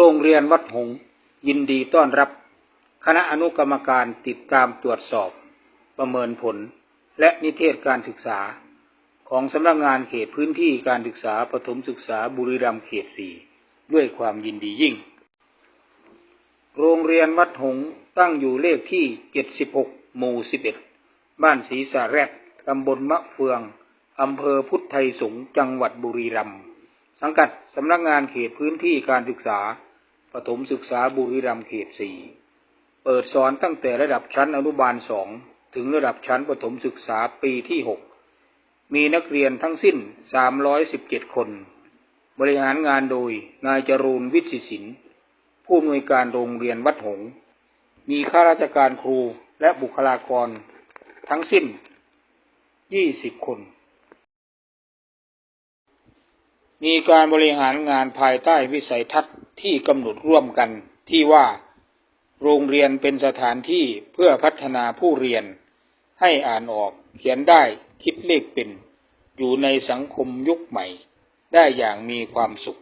โรงเรียนวัดหงยินดีต้อนรับ คณะอนุกรรมการติดตามตรวจสอบ ประเมินผล และนิเทศการศึกษา ของสำนักงานเขตพื้นที่การศึกษาปฐมศึกษาบุรีรัมย์เขตสี่ด้วยความยินดียิ่ง โรงเรียนวัดหงตั้งอยู่เลขที่ 76 หมู่ 11 บ้านศรีสาแรดตำบลมะเฟืองอำเภอพุทธไทยสงจังหวัดบุรีรัมย์สังกัดสำนักงานเขตพื้นที่การศึกษา ปฐมศึกษาบุรีรัมย์เขตสี่เปิดสอนตั้งแต่ระดับชั้นอนุบาลสองถึงระดับชั้นปฐมศึกษาปีที่หกมีนักเรียนทั้งสิ้น 317 คน บริหารงานโดยนายจรูนวิชิสิน ผู้อำนวยการโรงเรียนวัดหง มีข้าราชการครูและบุคลากรทั้งสิ้น 20 คน มีการบริหารงานภายใต้วิสัยทัศน์ที่กำหนดร่วมกันที่ว่า โรงเรียนเป็นสถานที่เพื่อพัฒนาผู้เรียน ให้อ่านออกเขียนได้คิดเลขเป็น อยู่ในสังคมยุคใหม่ ได้อย่างมีความสุข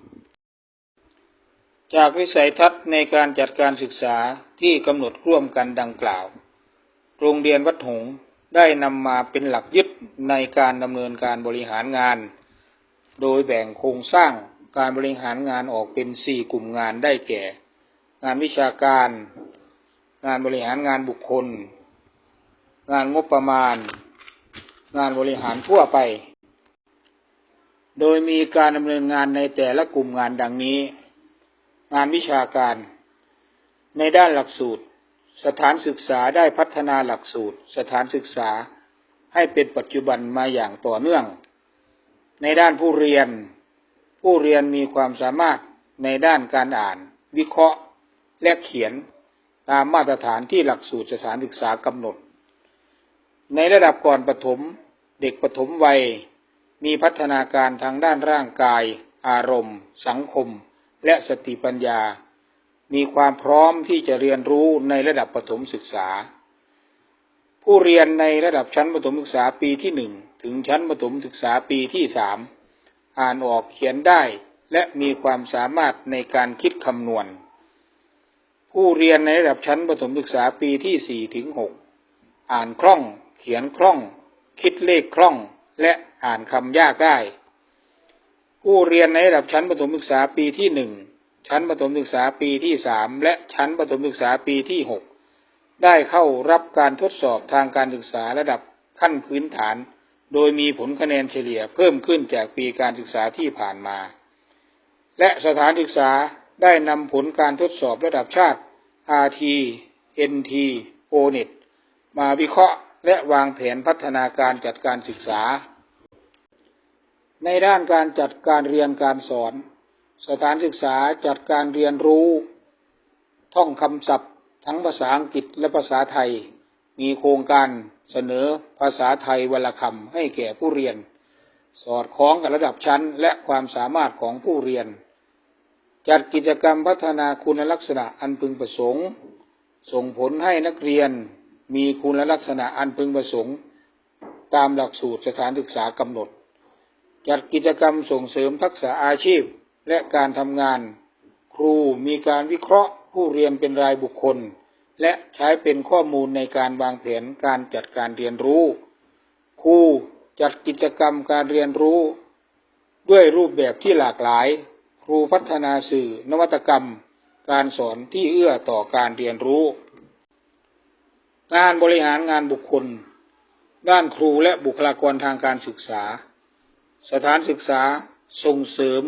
จากวิสัยทัศน์ในการจัดการศึกษาที่กำหนดร่วมกันดังกล่าว โรงเรียนวัดหงได้นำมาเป็นหลักยึดในการดำเนินการบริหารงาน โดยแบ่งโครงสร้างการบริหารงานออกเป็นสี่กลุ่มงานได้แก่ งานวิชาการ งานบริหารงานบุคคล งานงบประมาณ งานบริหารทั่วไป โดยมีการดำเนินงานในแต่ละกลุ่มงานดังนี้ งานวิชาการ ในด้านหลักสูตร สถานศึกษาได้พัฒนาหลักสูตร สถานศึกษาให้เป็นปัจจุบันมาอย่างต่อเนื่อง ในด้านผู้เรียน ผู้เรียนมีความสามารถในด้านการอ่าน วิเคราะห์ และเขียนตามมาตรฐานที่หลักสูตรสถานศึกษากำหนด ในระดับก่อนปฐมเด็กปฐมวัย มีพัฒนาการทางด้านร่างกาย อารมณ์ สังคม และสติปัญญา มีความพร้อมที่จะเรียนรู้ในระดับปฐมศึกษา ผู้เรียนในระดับชั้นประถมศึกษาปีที่หนึ่ง ถึงชั้นประถมศึกษาปีที่สามอ่านออกเขียนได้ และมีความสามารถในการคิดคำนวณ ผู้เรียนในระดับชั้นประถมศึกษาปีที่สี่ถึงหกอ่านคล่อง เขียนคล่อง คิดเลขคล่อง และอ่านคำยากได้ ผู้เรียนในระดับชั้นประถมศึกษาปีที่หนึ่งชั้นประถมศึกษาปีที่สามและชั้นประถมศึกษาปีที่หกได้เข้ารับการทดสอบทางการศึกษาระดับขั้นพื้นฐาน โดยมีผลคะแนนเฉลี่ยเพิ่มขึ้นจากปีการศึกษาที่ผ่านมา และสถานศึกษาได้นำผลการทดสอบระดับชาติ RT NT ONET มาวิเคราะห์และวางแผนพัฒนาการจัดการศึกษา ในด้านการจัดการเรียนการสอน สถานศึกษาจัดการเรียนรู้ ท่องคำศัพท์ ทั้งภาษาอังกฤษและภาษาไทย มีโครงการ เสนอภาษาไทยวลคำให้แก่ผู้เรียน สอดคล้องกับระดับชั้นและความสามารถของผู้เรียน จัดกิจกรรมพัฒนาคุณลักษณะอันพึงประสงค์ ส่งผลให้นักเรียนมีคุณลักษณะอันพึงประสงค์ ตามหลักสูตรสถานศึกษากำหนด จัดกิจกรรมส่งเสริมทักษะอาชีพและการทำงาน ครูมีการวิเคราะห์ผู้เรียนเป็นรายบุคคล และใช้เป็นข้อมูลในการวางแผนการจัดการเรียนรู้ ครูจัดกิจกรรมการเรียนรู้ ด้วยรูปแบบที่หลากหลาย ครูพัฒนาสื่อ นวัตกรรม การสอนที่เอื้อต่อการเรียนรู้ งานบริหารงานบุคคล ด้านครูและบุคลากรทางการศึกษา สถานศึกษาส่งเสริม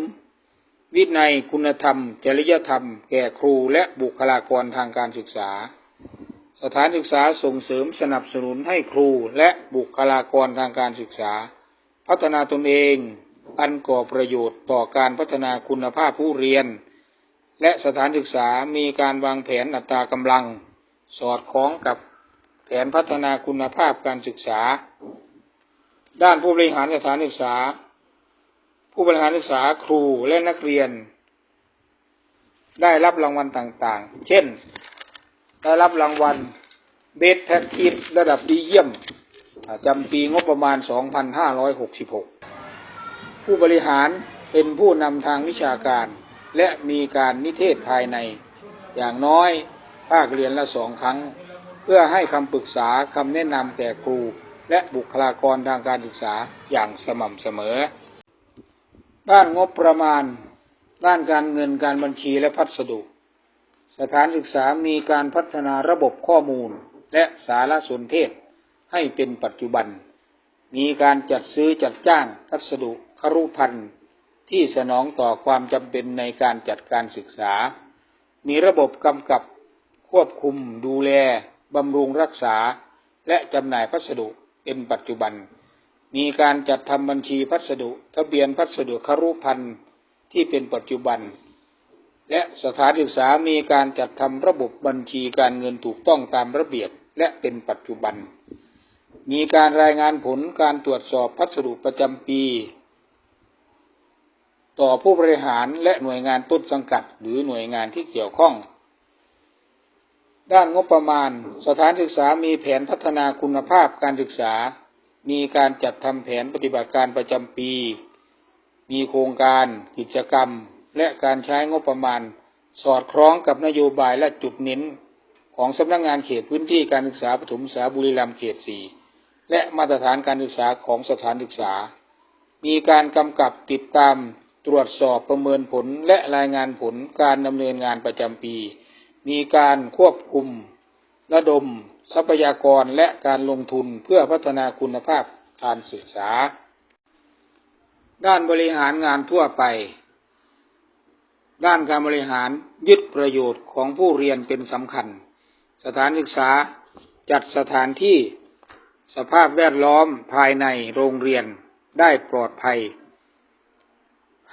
วินัยคุณธรรม จริยธรรม แก่ครูและบุคลากรทางการศึกษา สถานศึกษาส่งเสริมสนับสนุนให้ครูและบุคลากรทางการศึกษา พัฒนาตนเอง อันก่อประโยชน์ต่อการพัฒนาคุณภาพผู้เรียน และสถานศึกษามีการวางแผนอัตรากำลัง สอดคล้องกับแผนพัฒนาคุณภาพการศึกษา ด้านผู้บริหารสถานศึกษา ผู้บริหารศึกษาครูและนักเรียน ได้รับรางวัลต่างๆ เช่น ได้รับรางวัลเบสแพ็กทีระดับดีเยี่ยมจำปีงบประมาณ 2566 ผู้บริหารเป็นผู้นำทางวิชาการ และมีการนิเทศภายใน อย่างน้อยภาคเรียนละสองครั้ง เพื่อให้คำปรึกษาคำแนะนำแก่ครู และบุคลากรทางการศึกษาอย่างสม่ำเสมอ ด้านงบประมาณ ด้านการเงินการบัญชีและพัสดุ สถานศึกษามีการพัฒนาระบบข้อมูลและสารสนเทศให้เป็นปัจจุบัน มีการจัดซื้อจัดจ้างพัสดุครุพันธ์ที่สนองต่อความจำเป็นในการจัดการศึกษา มีระบบกำกับควบคุมดูแลบำรุงรักษา และจำหน่ายพัสดุเป็นปัจจุบัน มีการจัดทำบัญชีพัสดุ ทะเบียนพัสดุครุพันธ์ที่เป็นปัจจุบัน และสถานศึกษามีการจัดทำระบบบัญชีการเงินถูกต้องตามระเบียบและเป็นปัจจุบัน มีการรายงานผลการตรวจสอบพัสดุประจำปี ต่อผู้บริหารและหน่วยงานต้นสังกัด หรือหน่วยงานที่เกี่ยวข้อง ด้านงบประมาณ สถานศึกษามีแผนพัฒนาคุณภาพการศึกษา มีการจัดทำแผนปฏิบัติการประจำปี มีโครงการ กิจกรรม และการใช้งบประมาณ สอดคล้องกับนโยบายและจุดเน้น ของสำนักงงานเขตพื้นที่การศึกษาปฐมศึกษาบุรีรัมย์เขต4และมาตรฐานการศึกษาของสถานศึกษา มีการกำกับติดตามตรวจสอบประเมินผลและรายงานผลการดำเนินงานประจำปี มีการควบคุม ระดม ทรัพยากรและการลงทุนเพื่อพัฒนาคุณภาพการศึกษา ด้านบริหารงานทั่วไป ด้านการบริหารยึดประโยชน์ของผู้เรียนเป็นสำคัญ สถานศึกษาจัดสถานที่สภาพแวดล้อมภายในโรงเรียนได้ปลอดภัย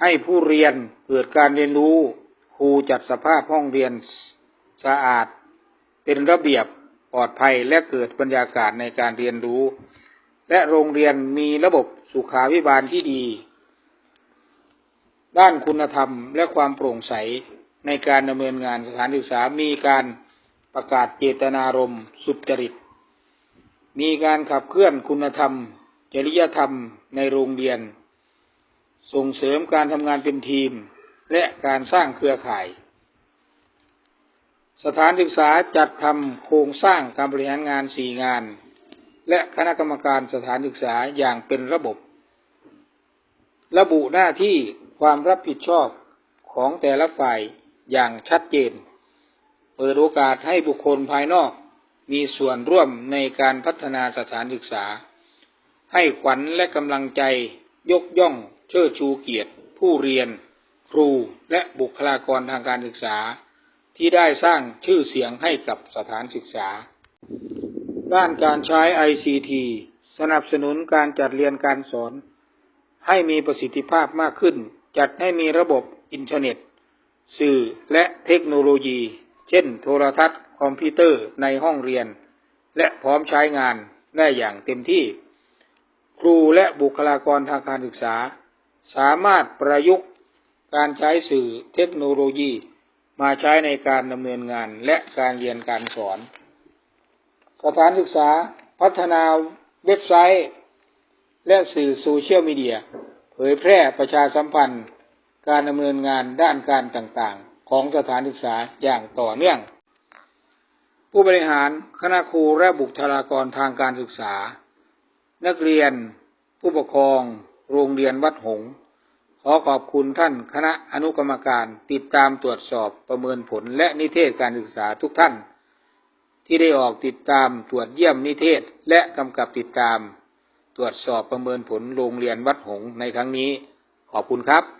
ให้ผู้เรียนเกิดการเรียนรู้ครูจัดสภาพห้องเรียนสะอาด เป็นระเบียบปลอดภัยและเกิดบรรยากาศในการเรียนรู้ และโรงเรียนมีระบบสุขาวิบาลที่ดี ด้านคุณธรรมและความโปร่งใสในการดำเนินงานสถานศึกษา มีการประกาศเจตนารมณ์สุจริต มีการขับเคลื่อนคุณธรรม จริยธรรมในโรงเรียน ส่งเสริมการทำงานเป็นทีม และการสร้างเครือข่าย สถานศึกษาจัดทำโครงสร้างการบริหารงานสี่งาน และคณะกรรมการสถานศึกษาอย่างเป็นระบบ ระบุหน้าที่ ความรับผิดชอบของแต่ละฝ่ายอย่างชัดเจน เปิดโอกาสให้บุคคลภายนอกมีส่วนร่วมในการพัฒนาสถานศึกษา ให้ขวัญและกำลังใจยกย่องเชิดชูเกียรติ ผู้เรียน ครูและบุคลากรทางการศึกษา ที่ได้สร้างชื่อเสียงให้กับสถานศึกษา ด้านการใช้ ICT สนับสนุนการจัดเรียนการสอน ให้มีประสิทธิภาพมากขึ้น จัดให้มีระบบอินเทอร์เน็ต สื่อและเทคโนโลยี เช่น โทรทัศน์ คอมพิวเตอร์ในห้องเรียน และพร้อมใช้งานได้อย่างเต็มที่ ครูและบุคลากรทางการศึกษา สามารถประยุกต์การใช้สื่อเทคโนโลยี มาใช้ในการดำเนินงานและการเรียนการสอน สถานศึกษาพัฒนาเว็บไซต์ และสื่อโซเชียลมีเดีย เผยแพร่ประชาสัมพันธ์ การดำเนินงานด้านการต่างๆ ของสถานศึกษาอย่างต่อเนื่อง ผู้บริหารคณะครูและบุคลากรทางการศึกษา นักเรียน ผู้ปกครอง โรงเรียนวัดหงขอขอบคุณท่านคณะอนุกรรมการติดตามตรวจสอบประเมินผลและนิเทศการศึกษาทุกท่าน ที่ได้ออกติดตามตรวจเยี่ยมนิเทศและกำกับติดตาม ตรวจสอบประเมินผลโรงเรียนวัดหงในครั้งนี้ ขอบคุณครับ